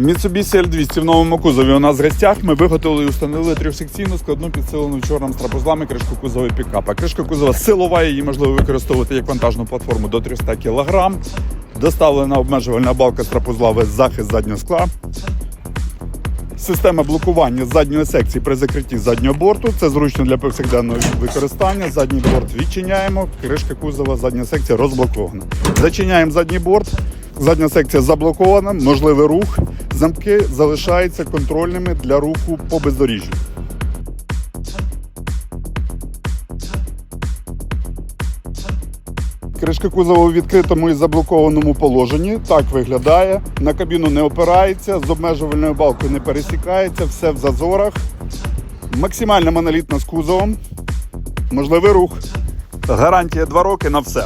Mitsubishi L200 в новому кузові у нас в гостях. Ми виготовили і установили трьохсекційну складну підсилену чорним страпузлами кришку кузова пікапа. Кришка кузова силова, її можливо використовувати як вантажну платформу до 300 кг. Доставлена обмежувальна балка страпузла весь захист заднього скла. Система блокування задньої секції при закритті заднього борту. Це зручно для повсякденного використання. Задній борт відчиняємо, кришка кузова, задня секція розблокована. Зачиняємо задній борт. Задня секція заблокована, можливий рух. Замки залишаються контрольними для руху по бездоріжжю. Кришка кузова у відкритому і заблокованому положенні. Так виглядає. На кабіну не опирається, з обмежувальною балкою не пересікається, все в зазорах. Максимально монолітна з кузовом. Можливий рух. Гарантія 2 роки на все.